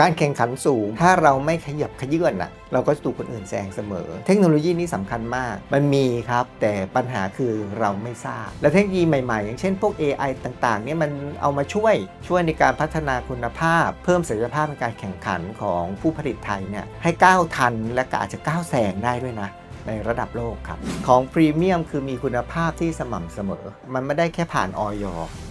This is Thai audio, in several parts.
การแข่งขันสูง ถ้าเราไม่ขยับขยื่นอะ เราก็จะถูกคนอื่นแซงเสมอ เทคโนโลยีนี้สำคัญมาก มันมีครับ แต่ปัญหาคือเราไม่ทราบ และเทคโนโลยีใหม่ๆ อย่างเช่นพวก AI ต่างๆเนี่ยมันเอามาช่วยช่วยในการพัฒนาคุณภาพ เพิ่มศักยภาพในการแข่งขันของผู้ผลิตไทยเนี่ยให้ก้าวทันและก็อาจจะก้าวแซงได้ด้วยนะ ในระดับโลกครับ ของพรีเมียมคือมีคุณภาพที่สม่ำเสมอ มันไม่ได้แค่ผ่านออย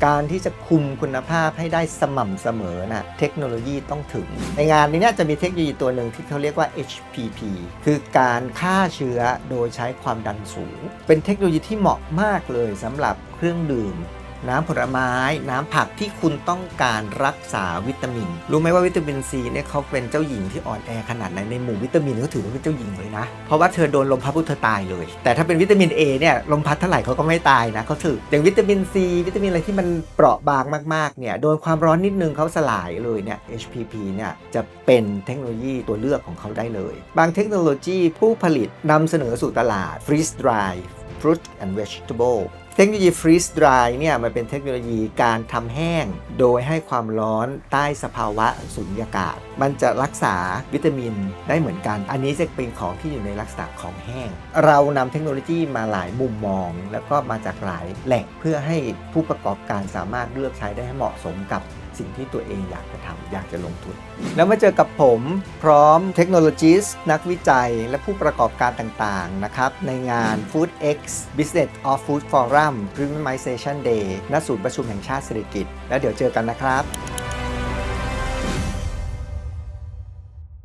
การที่จะคุมคุณภาพให้ได้สม่ำเสมอนะ่ะเทคโนโลยีต้องถึง ในงานนี้เนี่ยจะมีเทคโนโลยีตัวหนึ่งที่เขาเรียกว่า HPP คือการฆ่าเชื้อโดยใช้ความดันสูง เป็นเทคโนโลยีที่เหมาะมากเลยสำหรับเครื่องดื่ม น้ำผลไม้ น้ำผักที่คุณต้องการรักษาวิตามิน รู้ไหมว่าวิตามินซีเนี่ยเขาเป็นเจ้าหญิงที่อ่อนแอขนาดไหนในหมู่วิตามินเขาถือว่าเป็นเจ้าหญิงเลยนะ เพราะว่าเธอโดนลมพัดปุ๊บเธอตายเลย แต่ถ้าเป็นวิตามิน A เนี่ยลมพัดเท่าไหร่เขาก็ไม่ตายนะเขาถืออย่างวิตามินซีวิตามินอะไรที่มันเปราะบางมากๆเนี่ยโดนความร้อนนิดนึงเขาสลายเลยเนี่ย HPP เนี่ยจะเป็นเทคโนโลยีตัวเลือกของเขาได้เลย บางเทคโนโลยีผู้ผลิตนำเสนอสู่ตลาด freeze dry fruit and vegetable เทคโนโลยี freeze dry เนี่ยมันเป็นเทคโนโลยีการทำแห้ง โดยให้ความร้อนใต้สภาวะสุญญากาศ มันจะรักษาวิตามินได้เหมือนกัน อันนี้จะเป็นของที่อยู่ในลักษณะของแห้ง เรานำเทคโนโลยีมาหลายมุมมอง แล้วก็มาจากหลายแหล่งเพื่อให้ผู้ประกอบการสามารถเลือกใช้ได้ให้เหมาะสมกับสิ่งที่ตัวเองอยากจะทำอยากจะลงทุน แล้วมาเจอกับผมพร้อมเทคโนโลยีสนักวิจัย และผู้ประกอบการต่างๆนะครับในงาน Food X Business of Food Forum Premiumization Day ณศูนย์ประชุมแห่งชาติเศรษฐกิจ แล้วเดี๋ยวเจอกันนะครับ